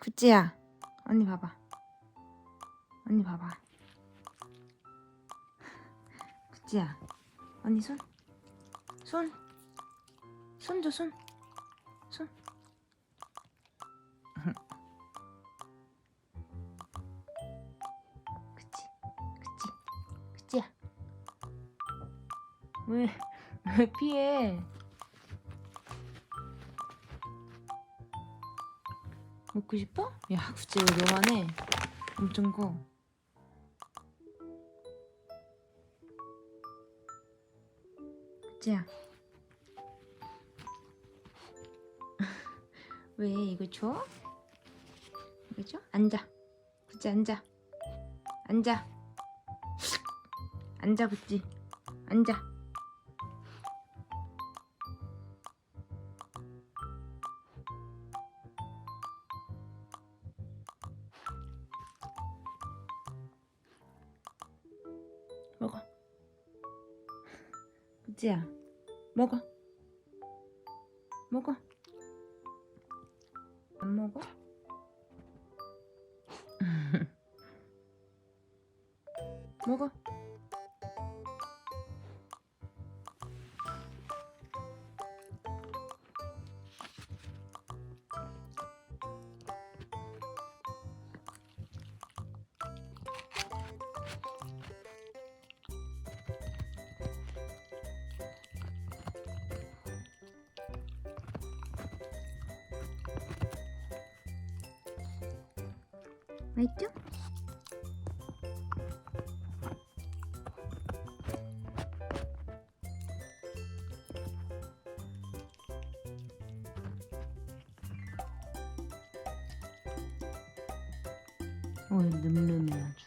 구찌야 언니 봐봐 언니 봐봐 구찌야 언니 손 손. 손 줘, 손. 손. 그치, 그치, 그치야. 왜, 왜 피해? 먹고 싶어? 야, 왜 너만해? 엄청 커. 구찌야. 왜 이거 줘? 이거 줘? 앉아. 구찌 앉아. 앉아. 앉아 구찌. 앉아. 구찌야. 먹어. 먹어. 안 먹어? 먹어. 맛있죠? 어, 늠름해 아주.